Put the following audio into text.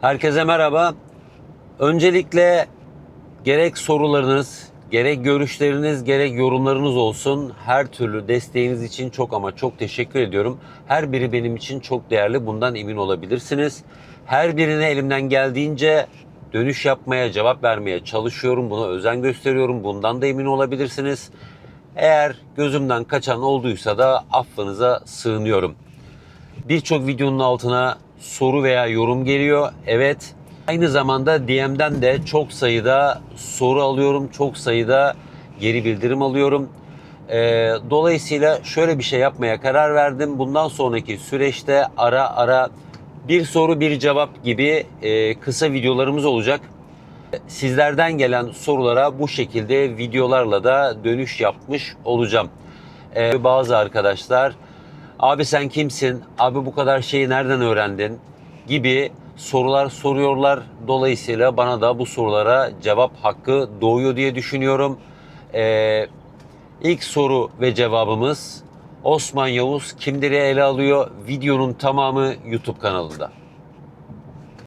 Herkese merhaba. Öncelikle gerek sorularınız, gerek görüşleriniz, gerek yorumlarınız olsun. Her türlü desteğiniz için çok ama çok teşekkür ediyorum. Her biri benim için çok değerli. Bundan emin olabilirsiniz. Her birine elimden geldiğince dönüş yapmaya, cevap vermeye çalışıyorum. Buna özen gösteriyorum. Bundan da emin olabilirsiniz. Eğer gözümden kaçan olduysa da affınıza sığınıyorum. Birçok videonun altına soru veya yorum geliyor. Evet. Aynı zamanda DM'den de çok sayıda soru alıyorum. Çok sayıda geri bildirim alıyorum. Ee, dolayısıyla şöyle bir şey yapmaya karar verdim. Bundan sonraki süreçte ara ara bir soru bir cevap gibi e, kısa videolarımız olacak. Sizlerden gelen sorulara bu şekilde videolarla da dönüş yapmış olacağım. Ee, bazı arkadaşlar abi sen kimsin, abi bu kadar şeyi nereden öğrendin gibi sorular soruyorlar. Dolayısıyla bana da bu sorulara cevap hakkı doğuyor diye düşünüyorum. Ee, ilk soru ve cevabımız Osman Yavuz kimleri ele alıyor? Videonun tamamı YouTube kanalında.